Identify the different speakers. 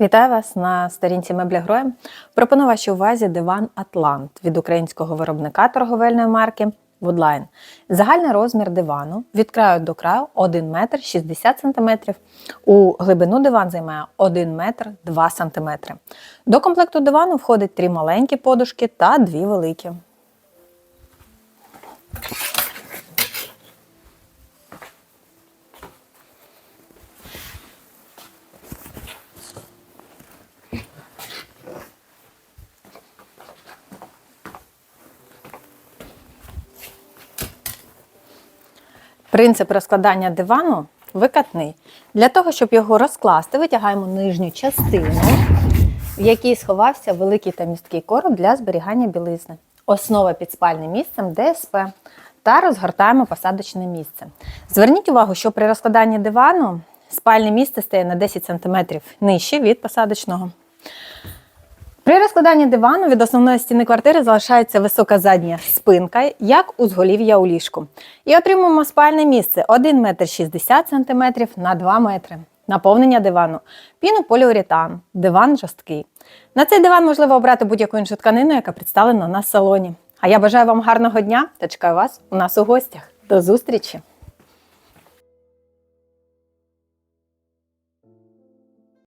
Speaker 1: Вітаю вас на сторінці Меблі Гроєм. Пропоную вашій увазі диван Атлант від українського виробника торговельної марки Woodline. Загальний розмір дивану від краю до краю 1 метр 60 см. У глибину диван займає 1 метр 2 см. До комплекту дивану входить три маленькі подушки та дві великі. Принцип розкладання дивану викатний. Для того, щоб його розкласти, витягаємо нижню частину, в якій сховався великий та місткий короб для зберігання білизни. Основа під спальним місцем ДСП та розгортаємо посадочне місце. Зверніть увагу, що при розкладанні дивану спальне місце стає на 10 см нижче від посадочного. При розкладанні дивану від основної стіни квартири залишається висока задня спинка, як узголів'я у ліжку. І отримуємо спальне місце 1 метр 60 см на 2 метри. Наповнення дивану. Пінополіуретан. Диван жорсткий. На цей диван можливо обрати будь-яку іншу тканину, яка представлена на салоні. А я бажаю вам гарного дня та чекаю вас у нас у гостях. До зустрічі!